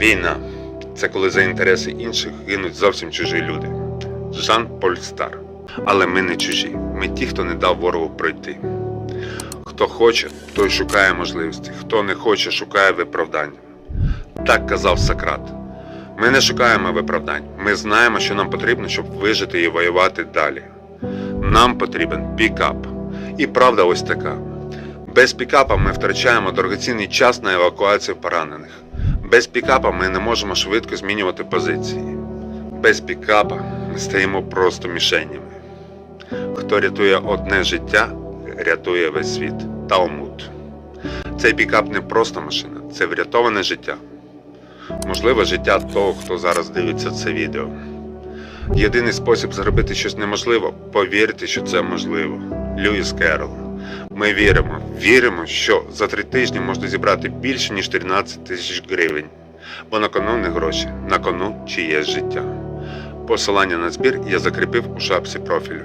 Війна це коли за інтереси інших гинуть зовсім чужі люди. Жан Поль Стар. Але ми не чужі. Ми ті, хто не дав ворогу пройти. Хто хоче, той шукає можливості, хто не хоче, шукає виправдання. Так казав Сократ. Ми не шукаємо виправдань. Ми знаємо, що нам потрібно, щоб вижити і воювати далі. Нам потрібен пікап. І правда ось така. Без пікапа ми втрачаємо дорогоцінний час на евакуацію поранених. Без пікапа ми не можемо швидко змінювати позиції. Без пікапа ми стаємо просто мішенями. Хто рятує одне життя, рятує весь світ. Талмуд. Цей пікап не просто машина, це врятоване життя. Можливо, життя того, хто зараз дивиться це відео. Єдиний спосіб зробити щось неможливо повірити, що це можливо. Льюіс Керрол. Ми віримо, віримо, що за три тижні можна зібрати більше, ніж 13 тисяч гривень. Бо на кону не гроші, на кону чиєсь життя. Посилання на збір я закріпив у шапці профілю.